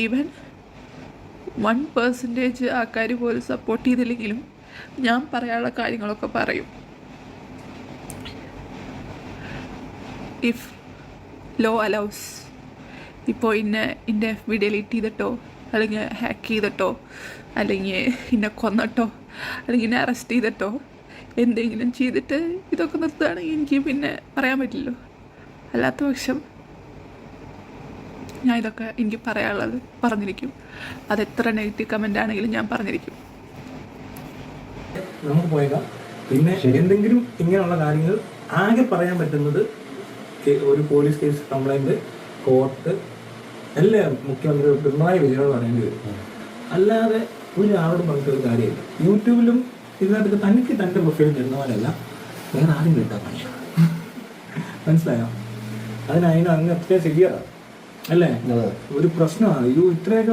Even one percentage ആൾക്കാർ പോലും support ചെയ്തില്ലെങ്കിലും ഞാൻ പറയാനുള്ള കാര്യങ്ങളൊക്കെ പറയും. ഇഫ് ലോ അലൗസ് ഇപ്പോൾ ഇന്നെ എന്റെ എഫ് ബി ചെയ്തിട്ടോ അല്ലെങ്കിൽ ഹാക്ക് ചെയ്തിട്ടോ അല്ലെങ്കിൽ എന്നെ കൊന്നിട്ടോ അല്ലെങ്കിൽ എന്നെ അറസ്റ്റ് ചെയ്തിട്ടോ എന്തെങ്കിലും ചെയ്തിട്ട് ഇതൊക്കെ നിർത്തുകയാണെങ്കിൽ എനിക്ക് പിന്നെ പറയാൻ പറ്റില്ലല്ലോ. അല്ലാത്ത പക്ഷം ഞാൻ ഇതൊക്കെ എനിക്ക് പറയാനുള്ളത് പറഞ്ഞിരിക്കും. അത് എത്ര നെഗറ്റീവ് കമന്റ് ആണെങ്കിലും ഞാൻ പറഞ്ഞിരിക്കും. നമുക്ക് പോയേക്കാം. പിന്നെ എന്തെങ്കിലും ഇങ്ങനെയുള്ള കാര്യങ്ങൾ ആകെ പറയാൻ പറ്റുന്നത് ഒരു പോലീസ് കേസ് കംപ്ലൈന്റ് കോർട്ട് എല്ലാം മുഖ്യമന്ത്രി പിണറായി വിജയനോട് പറയേണ്ടി വരും. അല്ലാതെ ഒരാളോടും പറഞ്ഞിട്ട് ഒരു കാര്യമില്ല. യൂട്യൂബിലും ഇതിനകത്ത് തനിക്ക് തന്റെ പ്രൊഫൈൽ തരുന്നവരല്ല വേറെ ആരും കിട്ടാൻ മനസ്സിലായോ? മനസ്സിലായോ അതിനായി അങ്ങ് അത്ര ശരിയാണ് അല്ലേ? ഒരു പ്രശ്നമാണ്. ഇത് ഇത്രയൊക്കെ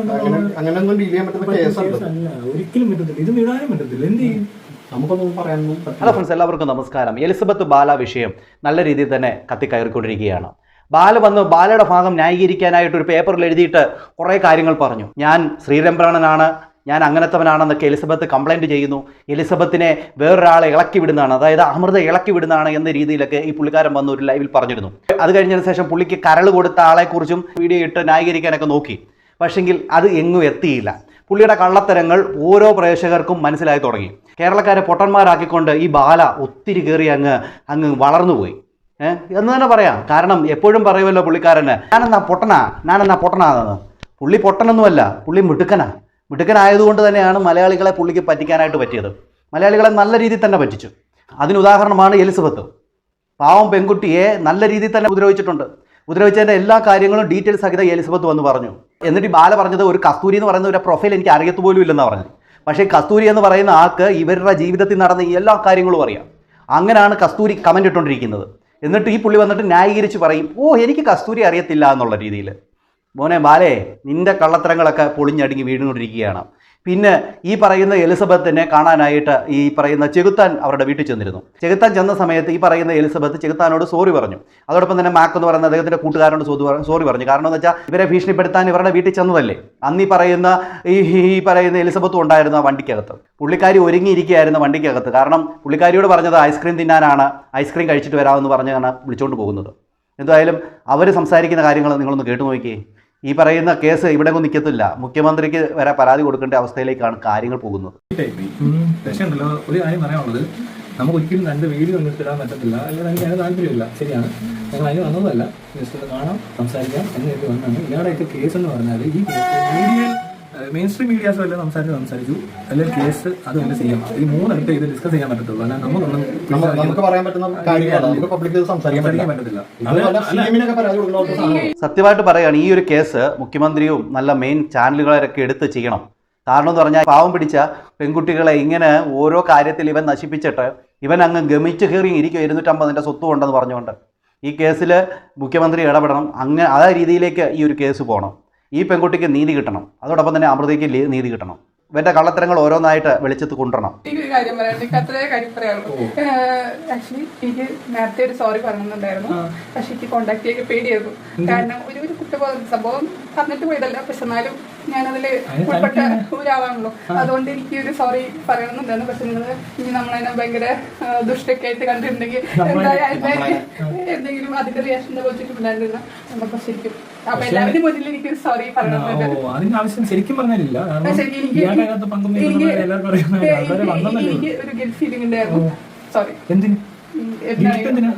അങ്ങനെയൊന്നും ഡീൽ ചെയ്യാൻ പറ്റുന്ന കേസല്ല ഒരിക്കലും പറ്റത്തില്ല. ഇത് വിടാനും പറ്റത്തില്ല. എന്ത് ചെയ്യും? നമുക്കൊന്നും പറയാനൊന്നും ഹലോ ഫ്രണ്ട്സ് എല്ലാവർക്കും നമസ്കാരം. എലിസബത്ത് ബാല വിഷയം നല്ല രീതിയിൽ തന്നെ കത്തിക്കയറിക്കൊണ്ടിരിക്കുകയാണ്. ബാല വന്ന് ബാലയുടെ ഭാഗം ന്യായീകരിക്കാനായിട്ട് ഒരു പേപ്പറിൽ എഴുതിയിട്ട് കുറേ കാര്യങ്ങൾ പറഞ്ഞു. ഞാൻ ശ്രീരംഭരണനാണ്. ഞാൻ അങ്ങനത്തവനാണെന്നൊക്കെ എലിസബത്ത് കംപ്ലൈന്റ് ചെയ്യുന്നു. എലിസബത്തിനെ വേറൊരാളെ ഇളക്കി വിടുന്നതാണ്. അതായത് അമൃത ഇളക്കി വിടുന്നതാണ് എന്ന രീതിയിലൊക്കെ ഈ പുള്ളിക്കാരൻ വന്ന ഒരു ലൈവിൽ പറഞ്ഞിരുന്നു. അത് കഴിഞ്ഞതിന് ശേഷം പുള്ളിക്ക് കരൾ കൊടുത്ത ആളെക്കുറിച്ചും വീഡിയോ ഇട്ട് ന്യായീകരിക്കാനൊക്കെ നോക്കി. പക്ഷെങ്കിൽ അത് എങ്ങും എത്തിയില്ല. പുള്ളിയുടെ കള്ളത്തരങ്ങൾ ഓരോ പ്രേക്ഷകർക്കും മനസ്സിലായി തുടങ്ങി. കേരളക്കാരെ പൊട്ടന്മാരാക്കിക്കൊണ്ട് ഈ ബാല ഒത്തിരി കയറി അങ്ങ് അങ്ങ് വളർന്നുപോയി എന്ന് തന്നെ പറയാം. കാരണം എപ്പോഴും പറയുമല്ലോ പുള്ളിക്കാരന് ഞാനെന്നാ പൊട്ടനാ? ഞാനെന്നാ പൊട്ടനാ? പുള്ളി പൊട്ടനൊന്നുമല്ല. പുള്ളി മിടുക്കനാ. മിടുക്കനായതുകൊണ്ട് തന്നെയാണ് മലയാളികളെ പുള്ളിക്ക് പറ്റിക്കാനായിട്ട് പറ്റിയത്. മലയാളികളെ നല്ല രീതിയിൽ തന്നെ പറ്റിച്ചു. അതിനുദാഹരണമാണ് എലിസബത്ത്. പാവം പെൺകുട്ടിയെ നല്ല രീതിയിൽ തന്നെ ഉപദ്രവിച്ചിട്ടുണ്ട്. ഉപദ്രവിച്ചതിന്റെ എല്ലാ കാര്യങ്ങളും ഡീറ്റെയിൽസ് സഹിതം എലിസബത്ത് വന്ന് പറഞ്ഞു. എന്നിട്ട് ബാല പറഞ്ഞത് ഒരു കസ്തൂരി എന്ന് പറയുന്ന ഒരു പ്രൊഫൈൽ എനിക്ക് അറിയത്തു പോലും ഇല്ലെന്ന് പറഞ്ഞു പക്ഷേ കസ്തൂരി എന്ന് പറയുന്ന ആൾക്ക് ഇവരുടെ ജീവിതത്തിൽ നടന്ന എല്ലാ കാര്യങ്ങളും അറിയാം. അങ്ങനെയാണ് കസ്തൂരി കമന്റ് ഇട്ടുകൊണ്ടിരിക്കുന്നത് എന്നിട്ട് ഈ പുള്ളി വന്നിട്ട് ന്യായീകരിച്ച് പറയും ഓ എനിക്ക് കസ്തൂരി അറിയത്തില്ല എന്നുള്ള രീതിയിൽ മോനെ മാലേ നിന്റെ കള്ളത്തരങ്ങളൊക്കെ പൊളിഞ്ഞടുങ്ങി വീണുകൊണ്ടിരിക്കുകയാണ്. പിന്നെ ഈ പറയുന്ന എലിസബത്തിനെ കാണാനായിട്ട് ഈ പറയുന്ന ചെകുത്താൻ അവരുടെ വീട്ടിൽ ചെന്നിരുന്നു. ചെകുത്താൻ ചെന്ന സമയത്ത് ഈ പറയുന്ന എലിസബത്ത് ചെകുത്താനോട് സോറി പറഞ്ഞു. അതോടൊപ്പം തന്നെ മാക്ക് എന്ന് പറയുന്ന അദ്ദേഹത്തിന്റെ കൂട്ടുകാരനോട് സോറി പറഞ്ഞു. കാരണം എന്ന് വെച്ചാൽ ഇവരെ ഭീഷണിപ്പെടുത്താൻ ഇവരുടെ വീട്ടിൽ ചെന്നതല്ലേ. അന്ന് ഈ പറയുന്ന ഈ ഈ പറയുന്ന എലിസബത്തും ഉണ്ടായിരുന്ന ആ വണ്ടിക്കകത്ത്. പുള്ളിക്കാരി ഒരുങ്ങിയിരിക്കുകയായിരുന്നു വണ്ടിക്കകത്ത്. കാരണം പുള്ളിക്കാരിയോട് പറഞ്ഞത് ഐസ്ക്രീം തിന്നാനാണ് ഐസ്ക്രീം കഴിച്ചിട്ട് വരാമെന്ന് പറഞ്ഞാണ് വിളിച്ചുകൊണ്ട് പോകുന്നത്. എന്തായാലും അവർ സംസാരിക്കുന്ന കാര്യങ്ങൾ നിങ്ങളൊന്ന് കേട്ടു നോക്കിയേ ഈ പറയുന്ന കേസ് ഇവിടെ നിൽക്കത്തില്ല മുഖ്യമന്ത്രിക്ക് വരെ പരാതി കൊടുക്കേണ്ട അവസ്ഥയിലേക്കാണ് കാര്യങ്ങൾ പോകുന്നത്. പക്ഷേ ഉണ്ടല്ലോ ഒരു കാര്യം പറയാനുള്ളത് നമുക്ക് ഒരിക്കലും രണ്ട് വീഡിയോ ഒന്നും ഇടാൻ പറ്റത്തില്ല. അല്ലെങ്കിൽ എനിക്ക് അതിന് താല്പര്യമില്ല. ശരിയാണ്. ഞങ്ങൾ അതിന് വന്നതല്ല. ജസ്റ്റ് കാണാം സംസാരിക്കാം എന്ന് കരുതി വന്നാണ് ഇയാളുടെയൊക്കെ കേസ് എന്ന് പറഞ്ഞാൽ ഈ കേസ് മീഡിയ മെയിൻ സ്ട്രീം മീഡിയാസും എല്ലാം സംസാരിച്ച് സംസാരിച്ചു. അല്ലെങ്കിൽ കേസ് അതും എല്ലാം ചെയ്യാം. ഈ മൂന്നെടുത്ത് ഇത് ഡിസ്കസ് ചെയ്യാൻ പറ്റത്തുള്ളൂ. അല്ല നമുക്കൊന്നും നമ്മ- നമുക്ക് പറയാൻ പറ്റുന്ന കാര്യങ്ങളാണ്. നമുക്ക് പബ്ലിക്കിൽ സംസാരിക്കാൻ സംസാരിക്കാൻ പറ്റില്ല. പറ്റത്തില്ല. സത്യമായിട്ട് പറയുകയാണ് ഈ ഒരു കേസ് മുഖ്യമന്ത്രിയും നല്ല മെയിൻ ചാനലുകളൊക്കെ എടുത്ത് ചെയ്യണം. കാരണം എന്ന് പറഞ്ഞാൽ പാവം പിടിച്ച പെൺകുട്ടികളെ ഇങ്ങനെ ഓരോ കാര്യത്തിൽ ഇവൻ നശിപ്പിച്ചിട്ട് ഇവൻ അങ്ങ് ഗമിച്ച് കയറി ഇരിക്കും ഇരുന്നൂറ്റമ്പതിന്റെ സ്വത്തും ഉണ്ടെന്ന് പറഞ്ഞുകൊണ്ട്. ഈ കേസിൽ മുഖ്യമന്ത്രി ഇടപെടണം. അങ്ങനെ ആ രീതിയിലേക്ക് ഈ ഒരു കേസ് പോകണം. ഈ പെൺകുട്ടിക്ക് നീതി കിട്ടണം. അതോടൊപ്പം തന്നെ അമൃതയ്ക്ക് നീതി കിട്ടണം. ഇവന്റെ കള്ളത്തരങ്ങൾ ഓരോന്നായിട്ട് വെളിച്ചത്ത് കൊണ്ടുവരണം. എനിക്കൊരു കാര്യം പറയാനുണ്ട് എനിക്ക് അത്രേ കാര്യം പറയാനുള്ളൂ. ആക്ച്വലി എനിക്ക് നേരത്തെ ഒരു സോറി പറഞ്ഞിട്ടുണ്ടായിരുന്നു. പക്ഷെ എനിക്ക് കോണ്ടാക്ട് ചെയ്യാൻ പേടിയായിരുന്നു. കാരണം ഒരു ഒരു കുറ്റബോധം സംഭവം പറഞ്ഞിട്ട് പോയതല്ല. പക്ഷെ എന്നാലും ഞാനതിൽ ഉൾപ്പെട്ട ഒരാളാണല്ലോ. അതുകൊണ്ട് എനിക്ക് ഒരു സോറി പറയണമെന്നുണ്ടായിരുന്നു. പക്ഷെ നിങ്ങൾ ഇനി നമ്മളതിനെ ഭയങ്കര ദുഷ്ടൊക്കെ ആയിട്ട് കണ്ടിട്ടുണ്ടെങ്കിൽ എന്തായാലും എന്തെങ്കിലും അതിന്റെ റിയാക്ഷൻ വെച്ചിട്ടുണ്ടായിരുന്നില്ല നമുക്ക് ശരിക്കും. അപ്പൊ എല്ലാവരും മുന്നിൽ എനിക്ക് സോറി പറയണമെന്നുണ്ട്. ശരിക്കും പറഞ്ഞില്ല എനിക്ക് ഒരു ഗിൽറ്റ് ഫീലിംഗ് ഉണ്ടായിരുന്നു. സോറി എന്തിന്? എന്തിനാ?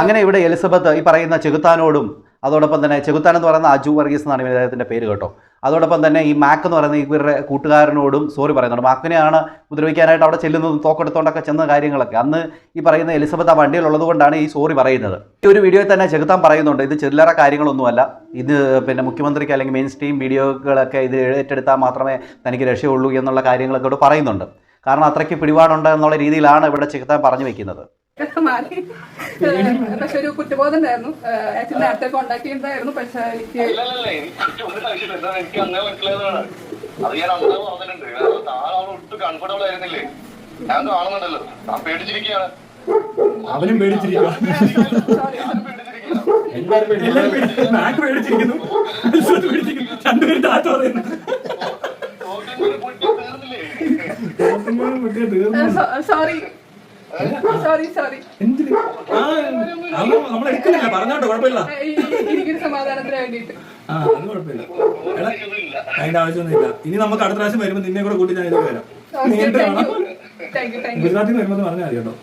അങ്ങനെ ഇവിടെ എലിസബത്ത് ഈ പറയുന്ന ചെകുത്താനോടും അതോടൊപ്പം തന്നെ ചെകുത്താൻ എന്ന് പറയുന്ന അജു വർഗീസ് എന്നാണ് ഇദ്ദേഹത്തിന്റെ പേര് കേട്ടോ. അതോടൊപ്പം തന്നെ ഈ മാക്ക് എന്ന് പറയുന്ന ഇവരുടെ കൂട്ടുകാരനോടും സോറി പറയുന്നുണ്ട്. മാക്കിനെയാണ് ഉപദ്രവിക്കാനായിട്ട് അവിടെ ചെല്ലുന്നതും തോക്കെടുത്തോണ്ടൊക്കെ ചെന്ന കാര്യങ്ങളൊക്കെ. അന്ന് ഈ പറയുന്ന എലിസബത്ത് ആ വണ്ടിയിലുള്ളത് കൊണ്ടാണ് ഈ സോറി പറയുന്നത്. ഈ ഒരു വീഡിയോയിൽ തന്നെ ചെകുത്താൻ പറയുന്നുണ്ട്. ഇത് ചില്ലറ കാര്യങ്ങളൊന്നുമല്ല. ഇത് പിന്നെ മുഖ്യമന്ത്രിക്ക് അല്ലെങ്കിൽ മെയിൻ സ്ട്രീം വീഡിയോകളൊക്കെ ഇത് ഏറ്റെടുത്താൽ മാത്രമേ തനിക്ക് രക്ഷയുള്ളൂ എന്നുള്ള കാര്യങ്ങളൊക്കെ ഇവിടെ പറയുന്നുണ്ട്. കാരണം അത്രയ്ക്ക് പിടിപാടുണ്ട് എന്നുള്ള രീതിയിലാണ് ഇവിടെ ചെകുത്താൻ പറഞ്ഞു വെക്കുന്നത്. മാറി. പക്ഷെ ഒരു കുറ്റബോധം ഉണ്ടായിരുന്നു. ആക്ച്വലി നേരത്തെ കോണ്ടാക്ട് ചെയ്യുന്നതായിരുന്നു പക്ഷെ എനിക്ക് എനിക്ക് ഒരു എനിക്ക് അങ്ങനെ മനസ്സിലായതാണ്. അത് ഞാൻ അന്നേ പറഞ്ഞിട്ടുണ്ട്. ഒട്ടും കംഫർട്ടബിൾ ആയിരുന്നില്ലേ? ഞാൻ കാണുന്നുണ്ടല്ലോ. ഞാൻ പേടിച്ചിരിക്കുകയാണ്. അവനും പേടിച്ചിരിക്കുക ഞാൻ പേടിച്ചിരിക്കുകയാണ്. എല്ലാവരും പേടിച്ചിരിക്കുന്നു. രണ്ടുപേരും താത്ത പറയുന്നു. സോറി സോറി സോറി എന്തിന്? ആ അതൊന്നും നമ്മൾ എടുക്കുന്നില്ല. പറഞ്ഞോട്ടോ കുഴപ്പമില്ല. എനിക്കൊരു സമാധാനത്തിന് വേണ്ടിയിട്ട്. ആ അത് കുഴപ്പമില്ല. എടാ അതിന്റെ ആവശ്യമൊന്നുമില്ല. ഇനി നമുക്ക് അടുത്ത പ്രാവശ്യം വരുമ്പോൾ നിന്നെ കൂടെ കൂട്ടി ഞാൻ വരാം. നേരിട്ട് കാണാം ഗുജറാത്തിൽ വരുമ്പോൾ പറഞ്ഞാൽ മതി കേട്ടോ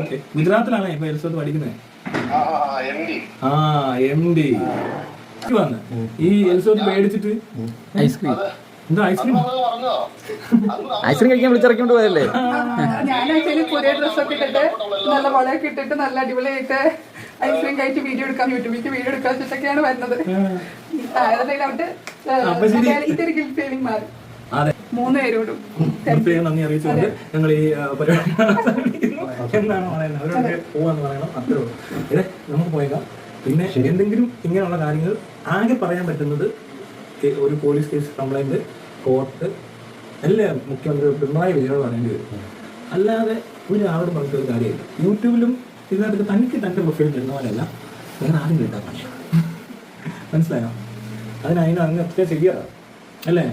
ഓക്കെ ഗുജറാത്തിലാണ് ഇപ്പൊ എൽസോത്ത് പഠിക്കുന്നത് ആ എം ഡി വന്ന്. ഈ എൽസോത്ത് മേടിച്ചിട്ട് ഐസ്ക്രീം. എന്താ ഐസ്ക്രീം ഐസ്ക്രീം കഴിക്കാൻ വിളിച്ചിറക്കിക്കൊണ്ട് പോയല്ലേ ഞാൻ ആക്ച്വലി പുതിയ ഡ്രസ്സൊക്കെ ഇട്ടിട്ട് നല്ല വളയൊക്കെ ഇട്ടിട്ട് നല്ല അടിപൊളിയായിട്ട് ഐസ്ക്രീം കഴിച്ച് വീഡിയോ എടുക്കാം യൂട്യൂബിലേക്ക് വീഡിയോ എടുക്കാൻ വെച്ചിട്ടൊക്കെയാണ് വരുന്നത്. ഇതൊരു ഫീലിംഗ് മാറി. അതെ. മൂന്ന് പേരോടും. പ്രത്യേകം നന്ദി അറിയിച്ചുകൊണ്ട് ഞങ്ങൾ ഈ പരിപാടി അവസാനിപ്പിക്കുന്നു. എന്നാണ് പറയുന്നത് അവരോട് പോവാന്ന് പറയണം. അത്രേ ഉള്ളൂ. ഇതെ നമുക്ക് പോയേക്കാം. പിന്നെ എന്തെങ്കിലും ഇങ്ങനെയുള്ള കാര്യങ്ങൾ ആകെ പറയാൻ പറ്റുന്നത് ഒരു പോലീസ് കേസ് കംപ്ലൈന്റ് കോർട്ട് എല്ലാം മുഖ്യമന്ത്രി പിണറായി വിജയനോട് പറയേണ്ടി വരും. അല്ലാതെ ഒരാളോട് പറഞ്ഞിട്ട് ഒരു കാര്യമില്ല. യൂട്യൂബിലും ഇതിനകത്ത് തനിക്ക് തന്റെ പ്രൊഫൈൽ ഇടുന്ന പോലെയല്ല വേറെ ആരും കിട്ടാൻ പണിയാണ് മനസ്സിലായോ? അതിന് അതിന് അങ്ങ് അത്ര ശരിയാണ് അല്ലേ?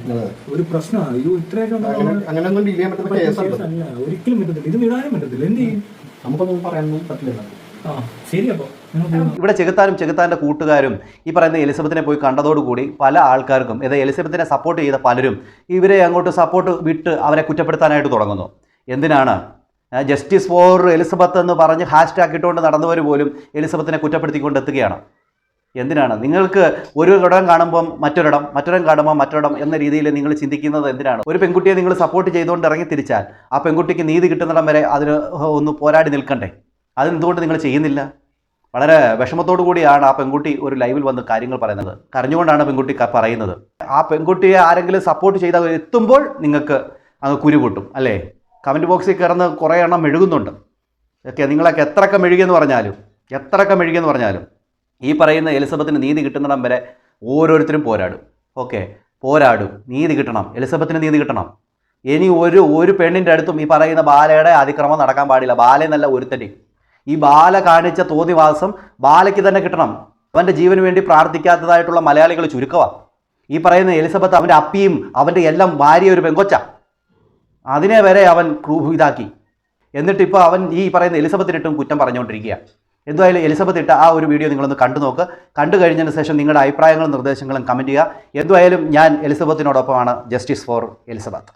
ഒരു പ്രശ്നമാണ്. ഇത് ഇത്രയൊക്കെ അല്ല. ഒരിക്കലും പറ്റത്തില്ല. ഇത് വിടാനും പറ്റത്തില്ല. എന്ത് ചെയ്യും? നമുക്കൊന്നും പറയാനൊന്നും പറ്റില്ല. ആ ശരി അപ്പൊ. നിങ്ങൾ പോകുന്നു. ഇവിടെ ചെകുത്താനും ചെകുത്താന്റെ കൂട്ടുകാരും ഈ പറയുന്ന എലിസബത്തിനെ പോയി കണ്ടതോടുകൂടി പല ആൾക്കാർക്കും ഇത് എലിസബത്തിനെ സപ്പോർട്ട് ചെയ്ത പലരും ഇവരെ അങ്ങോട്ട് സപ്പോർട്ട് വിട്ട് അവരെ കുറ്റപ്പെടുത്താനായിട്ട് തുടങ്ങുന്നു. എന്തിനാണ്? ജസ്റ്റിസ് ഫോർ എലിസബത്ത് എന്ന് പറഞ്ഞ് ഹാഷ്ടാഗ് ഇട്ടുകൊണ്ട് നടന്നവർ പോലും എലിസബത്തിനെ കുറ്റപ്പെടുത്തിക്കൊണ്ട് എത്തുകയാണ്. എന്തിനാണ്? നിങ്ങൾക്ക് ഒരു ഇടം കാണുമ്പം മറ്റൊരിടം മറ്റൊരിടം കാണുമ്പോൾ മറ്റൊരിടം എന്ന രീതിയിൽ നിങ്ങൾ ചിന്തിക്കുന്നത് എന്തിനാണ്? ഒരു പെൺകുട്ടിയെ നിങ്ങൾ സപ്പോർട്ട് ചെയ്തുകൊണ്ട് ഇറങ്ങി തിരിച്ചാൽ ആ പെൺകുട്ടിക്ക് നീതി കിട്ടുന്നിടം വരെ അതിന് ഒന്ന് പോരാടി നിൽക്കണ്ടേ? അതെന്തുകൊണ്ട് നിങ്ങൾ ചെയ്യുന്നില്ല? വളരെ വിഷമത്തോടു കൂടിയാണ് ആ പെൺകുട്ടി ഒരു ലൈവിൽ വന്ന് കാര്യങ്ങൾ പറയുന്നത്. കരഞ്ഞുകൊണ്ടാണ് പെൺകുട്ടി പറയുന്നത്. ആ പെൺകുട്ടിയെ ആരെങ്കിലും സപ്പോർട്ട് ചെയ്താൽ എത്തുമ്പോൾ നിങ്ങൾക്ക് അങ്ങ് കുരു കൂട്ടും അല്ലേ കമന്റ് ബോക്സിൽ കിടന്ന് കുറേ എണ്ണം മെഴുകുന്നുണ്ട്. ഓക്കെ നിങ്ങളൊക്കെ എത്രയൊക്കെ മെഴുകിയെന്ന് പറഞ്ഞാലും എത്രയൊക്കെ മെഴുകിയെന്ന് പറഞ്ഞാലും ഈ പറയുന്ന എലിസബത്തിന് നീതി കിട്ടുന്നിടം വരെ ഓരോരുത്തരും പോരാടും. ഓക്കെ പോരാടും. നീതി കിട്ടണം. എലിസബത്തിന് നീതി കിട്ടണം. ഇനി ഒരു ഒരു പെണ്ണിന്റെ അടുത്തും ഈ പറയുന്ന ബാലയുടെ അതിക്രമം നടക്കാൻ പാടില്ല. ബാലയെന്നല്ല ഒരുത്തന്റെയും. ഈ ബാല കാണിച്ച തോന്നിവാസം ബാലയ്ക്ക് തന്നെ കിട്ടണം. അവന്റെ ജീവന് വേണ്ടി പ്രാർത്ഥിക്കാത്തതായിട്ടുള്ള മലയാളികൾ ചുരുക്കമാണ് ഈ പറയുന്ന എലിസബത്ത് അവന്റെ അപ്പിയും അവന്റെ എല്ലാം ഭാര്യ ഒരു പെങ്കൊച്ച. അതിനെ വരെ അവൻ ക്രൂഭിതാക്കി എന്നിട്ട് ഇപ്പോൾ അവൻ ഈ പറയുന്ന എലിസബത്തിനിട്ടും കുറ്റം പറഞ്ഞുകൊണ്ടിരിക്കുക എന്തായാലും എലിസബത്ത് ഇട്ട ആ ഒരു വീഡിയോ നിങ്ങളൊന്ന് കണ്ടു നോക്ക്. കണ്ടു കഴിഞ്ഞതിന് ശേഷം നിങ്ങളുടെ അഭിപ്രായങ്ങളും നിർദ്ദേശങ്ങളും കമന്റ് ചെയ്യുക. എന്തായാലും ഞാൻ എലിസബത്തിനോടൊപ്പമാണ് ജസ്റ്റിസ് ഫോർ എലിസബത്ത്.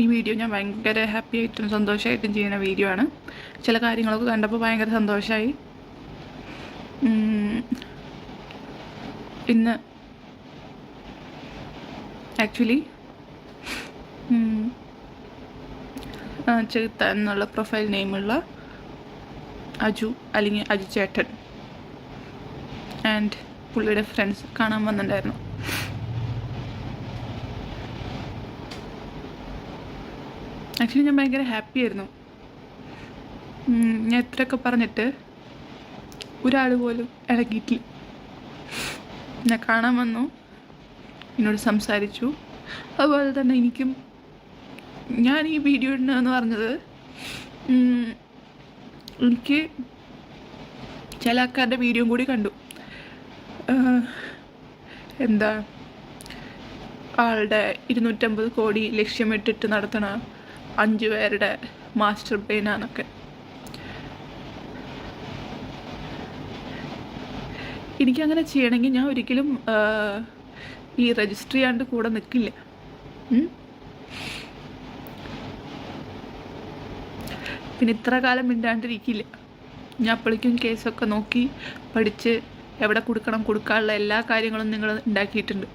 ഈ വീഡിയോ ഞാൻ ഭയങ്കര ഹാപ്പി ആയിട്ടും സന്തോഷമായിട്ടും ചെയ്യുന്ന വീഡിയോ ആണ്. ചില കാര്യങ്ങളൊക്കെ കണ്ടപ്പോൾ ഭയങ്കര സന്തോഷമായി. ഇന്ന് ആക്ച്വലി ചെറുത്ത എന്നുള്ള പ്രൊഫൈൽ നെയിമുള്ള അജു അല്ലെങ്കിൽ അജു ചേട്ടൻ. ആൻഡ് പുള്ളിയുടെ ഫ്രണ്ട്സ് കാണാൻ വന്നിട്ടുണ്ടായിരുന്നു. ആക്ച്വലി ഞാൻ ഭയങ്കര ഹാപ്പി ആയിരുന്നു. ഞാൻ എത്രയൊക്കെ പറഞ്ഞിട്ട് ഒരാൾ പോലും ഇളകിയിട്ടില്ല. ഞാൻ കാണാൻ വന്നു. എന്നോട് സംസാരിച്ചു. അതുപോലെ തന്നെ എനിക്കും ഞാൻ ഈ വീഡിയോ ഇടുന്നതെന്ന് പറഞ്ഞത് എനിക്ക് ചില ആൾക്കാരുടെ വീഡിയോയും കൂടി കണ്ടു. എന്താ ആളുടെ ഇരുന്നൂറ്റമ്പത് കോടി ലക്ഷ്യമിട്ടിട്ട് നടത്തണ അഞ്ച് പേരുടെ മാസ്റ്റർ പ്ലാനാന്നൊക്കെ എനിക്കങ്ങനെ ചെയ്യണമെങ്കിൽ ഞാൻ ഒരിക്കലും ഈ രജിസ്റ്റർ ചെയ്യാണ്ട് കൂടെ നിൽക്കില്ല പിന്നെ ഇത്ര കാലം മിണ്ടാണ്ടിരിക്കില്ല. ഞാൻ അപ്പോഴേക്കും കേസൊക്കെ നോക്കി പഠിച്ച് എവിടെ കൊടുക്കണം കൊടുക്കാനുള്ള എല്ലാ കാര്യങ്ങളും നിങ്ങൾ ഉണ്ടാക്കിയിട്ടുണ്ട്.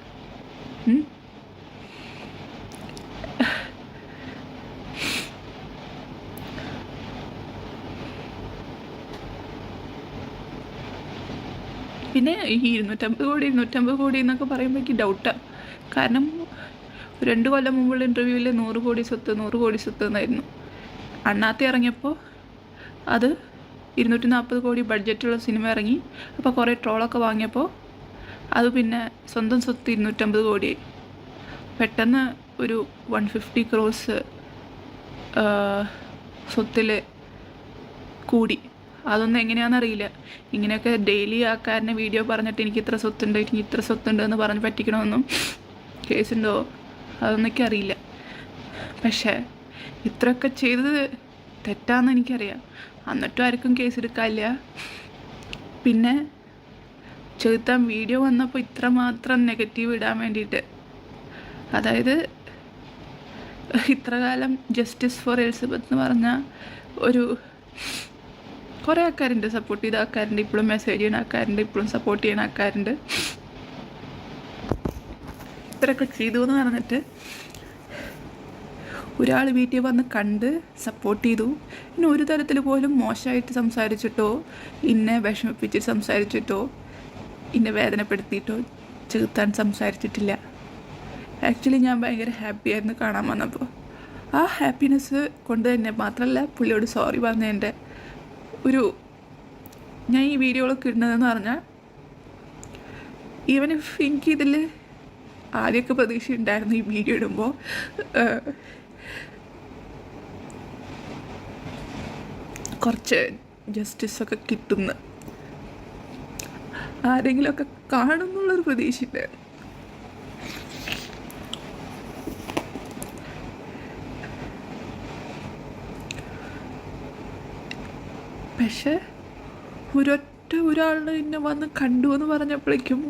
പിന്നെ ഈ ഇരുന്നൂറ്റമ്പത് കോടി ഇരുന്നൂറ്റമ്പത് കോടി എന്നൊക്കെ പറയുമ്പോൾ എനിക്ക് ഡൗട്ടാണ് കാരണം രണ്ട് കൊല്ലം മുമ്പുള്ള ഇന്റർവ്യൂവിൽ നൂറ് കോടി സ്വത്ത് നൂറ് കോടി സ്വത്ത് എന്നായിരുന്നു. അണ്ണാത്തി ഇറങ്ങിയപ്പോൾ അത് ഇരുന്നൂറ്റി നാൽപ്പത് കോടി ബഡ്ജറ്റുള്ള സിനിമ ഇറങ്ങി. അപ്പോൾ കുറേ ട്രോളൊക്കെ വാങ്ങിയപ്പോൾ അത് പിന്നെ സ്വന്തം സ്വത്ത് ഇരുന്നൂറ്റമ്പത് കോടിയായി പെട്ടെന്ന് ഒരു വൺ ഫിഫ്റ്റി ക്രോസ് സ്വത്തിൽ കൂടി. അതൊന്നും എങ്ങനെയാണെന്നറിയില്ല ഇങ്ങനെയൊക്കെ ഡെയിലി ആൾക്കാരനെ വീഡിയോ പറഞ്ഞിട്ട് എനിക്ക് ഇത്ര സ്വത്തുണ്ട് എനിക്ക് ഇത്ര സ്വത്തുണ്ട് എന്ന് പറഞ്ഞ് പറ്റിക്കണമെന്നും കേസുണ്ടോ? അതൊന്നൊക്കെ അറിയില്ല. പക്ഷേ ഇത്രയൊക്കെ ചെയ്തത് തെറ്റാന്ന് എനിക്കറിയാം. എന്നിട്ടും ആർക്കും കേസ് എടുക്കാനില്ല. പിന്നെ ചെറുത്താൻ വീഡിയോ വന്നപ്പോൾ ഇത്രമാത്രം നെഗറ്റീവ് ഇടാൻ വേണ്ടിയിട്ട്. അതായത് ഇത്രകാലം ജസ്റ്റിസ് ഫോർ എലിസബത്ത് എന്ന് പറഞ്ഞ ഒരു കുറേ ആൾക്കാരുണ്ട് സപ്പോർട്ട് ചെയ്ത ആൾക്കാരുണ്ട് ഇപ്പോഴും മെസ്സേജ് ചെയ്യുന്ന ആൾക്കാരുണ്ട് ഇപ്പോഴും സപ്പോർട്ട് ചെയ്യുന്ന ആൾക്കാരുണ്ട്. ഇത്രയൊക്കെ ചെയ്തു എന്ന് പറഞ്ഞിട്ട് ഒരാൾ വീട്ടിൽ വന്ന് കണ്ട് സപ്പോർട്ട് ചെയ്തു. പിന്നെ ഒരു തരത്തിൽ പോലും മോശമായിട്ട് സംസാരിച്ചിട്ടോ ഇന്നെ വിഷമിപ്പിച്ചിട്ട് സംസാരിച്ചിട്ടോ ഇന്നെ വേദനപ്പെടുത്തിയിട്ടോ ചെറുത്താൻ സംസാരിച്ചിട്ടില്ല. ആക്ച്വലി ഞാൻ ഭയങ്കര ഹാപ്പി ആയിരുന്നു കാണാൻ വന്നപ്പോൾ ആ ഹാപ്പിനെസ് കൊണ്ട് തന്നെ മാത്രമല്ല പുള്ളിയോട് സോറി പറഞ്ഞതിന്റെ ഒരു ഞാൻ ഈ വീഡിയോകളൊക്കെ ഇടുന്നതെന്ന് പറഞ്ഞാൽ ഈവൻ ഇഫ് എനിക്കിതിൽ ആദ്യമൊക്കെ പ്രതീക്ഷ ഉണ്ടായിരുന്നു ഈ വീഡിയോ ഇടുമ്പോൾ കുറച്ച് ജസ്റ്റിസൊക്കെ കിട്ടുന്ന. ആരെങ്കിലുമൊക്കെ കാണുന്നുള്ളൊരു പ്രതീക്ഷ പക്ഷെ ഒരൊറ്റ ഒരാൾ എന്നെ വന്ന് കണ്ടു എന്ന് പറഞ്ഞപ്പോഴേക്കും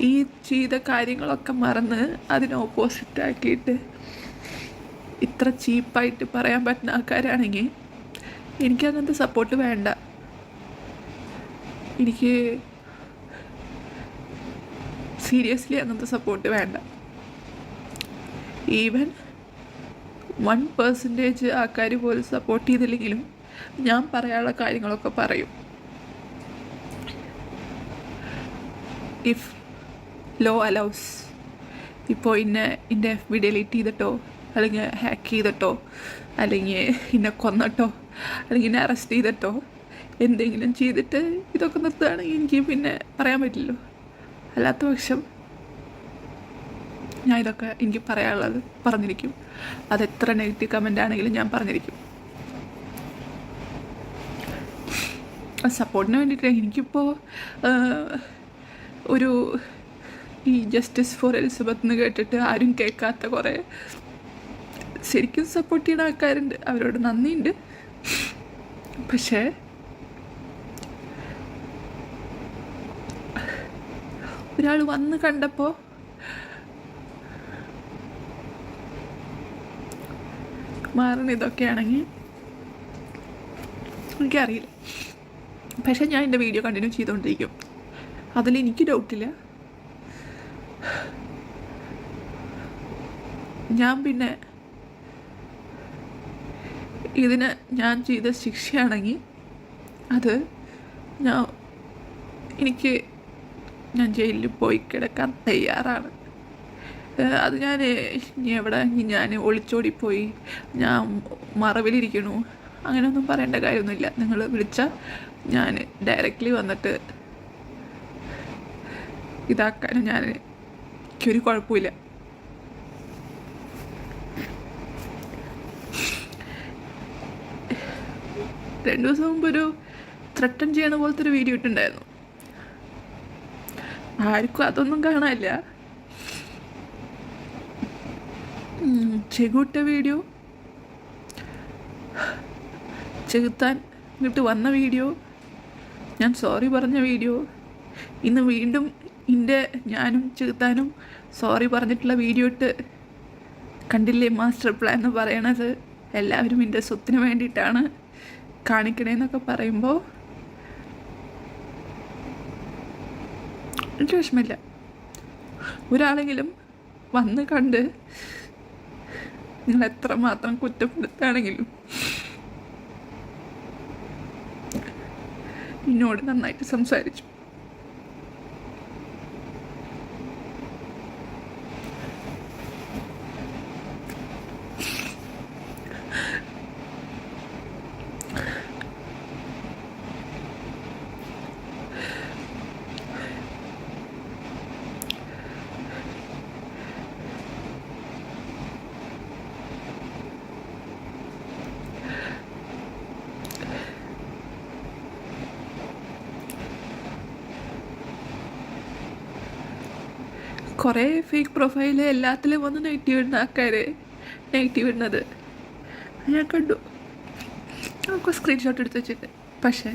ഈ ചെയ്ത കാര്യങ്ങളൊക്കെ മറന്ന് അതിന് ഓപ്പോസിറ്റ് ആക്കിയിട്ട് ഇത്ര ചീപ്പായിട്ട് പറയാൻ പറ്റുന്ന ആൾക്കാരാണെങ്കിൽ എനിക്ക് അങ്ങനത്തെ സപ്പോർട്ട് വേണ്ട. എനിക്ക് സീരിയസ്ലി അങ്ങനത്തെ സപ്പോർട്ട് വേണ്ട. ഈവൻ വൺ പെർസെന്റേജ് ആൾക്കാർ പോലും സപ്പോർട്ട് ചെയ്തില്ലെങ്കിലും ഞാൻ പറയാനുള്ള കാര്യങ്ങളൊക്കെ പറയും. ഇഫ് ലോ അലൗസ് ഇപ്പോൾ ഇന്നെ എന്റെ എഫ് ബി ഡിലീറ്റ് ചെയ്തിട്ടോ അല്ലെങ്കിൽ ഹാക്ക് ചെയ്തിട്ടോ അല്ലെങ്കിൽ ഇന്നെ കൊന്നിട്ടോ അല്ലെങ്കിൽ എന്നെ അറസ്റ്റ് ചെയ്തിട്ടോ എന്തെങ്കിലും ചെയ്തിട്ട് ഇതൊക്കെ നിർത്തുകയാണെങ്കിൽ എനിക്ക് പിന്നെ പറയാൻ പറ്റില്ലല്ലോ. അല്ലാത്ത പക്ഷം ഞാൻ ഇതൊക്കെ എനിക്ക് പറയാനുള്ളത് പറഞ്ഞിരിക്കും. അതെത്ര നെഗറ്റീവ് കമന്റ് ആണെങ്കിലും ഞാൻ പറഞ്ഞിരിക്കും. സപ്പോർട്ടിന് വേണ്ടിയിട്ട് എനിക്കിപ്പോൾ ഒരു ഈ ജസ്റ്റിസ് ഫോർ എലിസബത്ത് എന്ന് കേട്ടിട്ട് ആരും കേൾക്കാത്ത കുറേ ശരിക്കും സപ്പോർട്ട് ചെയ്യുന്ന ആൾക്കാരുണ്ട്. അവരോട് നന്ദിയുണ്ട്. പക്ഷേ ഒരാൾ വന്ന് കണ്ടപ്പോൾ മാറുന്ന ഇതൊക്കെയാണെങ്കിൽ എനിക്കറിയില്ല. പക്ഷേ ഞാൻ എന്റെ വീഡിയോ കണ്ടിന്യൂ ചെയ്തുകൊണ്ടിരിക്കും. അതിൽ എനിക്ക് ഡൗട്ടില്ല ഞാൻ പിന്നെ ഇതിന് ഞാൻ ചെയ്ത ശിക്ഷയാണെങ്കിൽ അത് ഞാൻ എനിക്ക് ഞാൻ ജയിലിൽ പോയി കിടക്കാൻ തയ്യാറാണ്. അത് ഞാൻ എവിടെ? ഞാൻ ഒളിച്ചോടിപ്പോയി. ഞാൻ മറവിലിരിക്കണു. അങ്ങനെയൊന്നും പറയേണ്ട കാര്യമൊന്നുമില്ല. നിങ്ങൾ വിളിച്ചാൽ ഞാൻ ഡയറക്റ്റ്ലി വന്നിട്ട് ഇതാക്കാനും ഞാൻ എനിക്കൊരു കുഴപ്പമില്ല. രണ്ടു ദിവസം മുമ്പ് ഒരു ത്രട്ടൻ ചെയ്യണ പോലത്തെ ഒരു വീഡിയോ ഇട്ടുണ്ടായിരുന്നു ആർക്കും അതൊന്നും കാണാനില്ല. ചെകുട്ട വീഡിയോ ചെകുത്താൻ ഇങ്ങോട്ട് വന്ന വീഡിയോ. ഞാൻ സോറി പറഞ്ഞ വീഡിയോ. ഇന്ന് വീണ്ടും എന്റെ ഞാനും ചെകുത്താനും സോറി പറഞ്ഞിട്ടുള്ള വീഡിയോ ഇട്ട് കണ്ടില്ലേ മാസ്റ്റർ പ്ലാൻ എന്ന് പറയണത്? എല്ലാവരും എന്റെ സ്വത്തിന് വേണ്ടിയിട്ടാണ് കാണിക്കണേന്നൊക്കെ പറയുമ്പോൾ എനിക്ക് വിഷമില്ല. ഒരാളെങ്കിലും വന്ന് കണ്ട് നിങ്ങൾ എത്രമാത്രം കുറ്റപ്പെടുത്താണെങ്കിലും എന്നോട് നന്നായിട്ട് സംസാരിച്ചു. കുറേ ഫേക്ക് പ്രൊഫൈൽ എല്ലാത്തിലും വന്ന് നെഗറ്റീവ് ഇടുന്ന ആൾക്കാർ നെഗറ്റീവ് ഇടുന്നത്. ഞാൻ കണ്ടു. നമുക്ക് സ്ക്രീൻഷോട്ട് എടുത്ത് വെച്ചിട്ട്. പക്ഷേ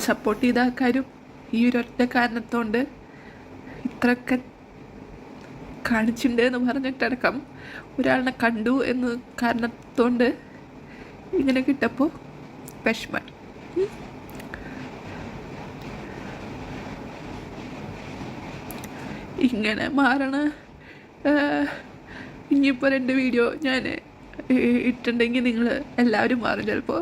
സപ്പോർട്ട് ചെയ്ത ആൾക്കാരും ഈ ഒരു ഒറ്റ കാരണത്തോണ്ട് ഇത്രയൊക്കെ കാണിച്ചിട്ടുണ്ട് എന്ന് പറഞ്ഞിട്ടടക്കം ഒരാളിനെ കണ്ടു എന്ന് കാരണത്തോണ്ട് ഇങ്ങനെ കിട്ടപ്പോൾ വിഷമം. ഇങ്ങനെ മാറണ ഇനിയിപ്പോൾ രണ്ട് വീഡിയോ ഞാൻ ഇട്ടുണ്ടെങ്കിൽ നിങ്ങൾ എല്ലാവരും മാറും ചിലപ്പോൾ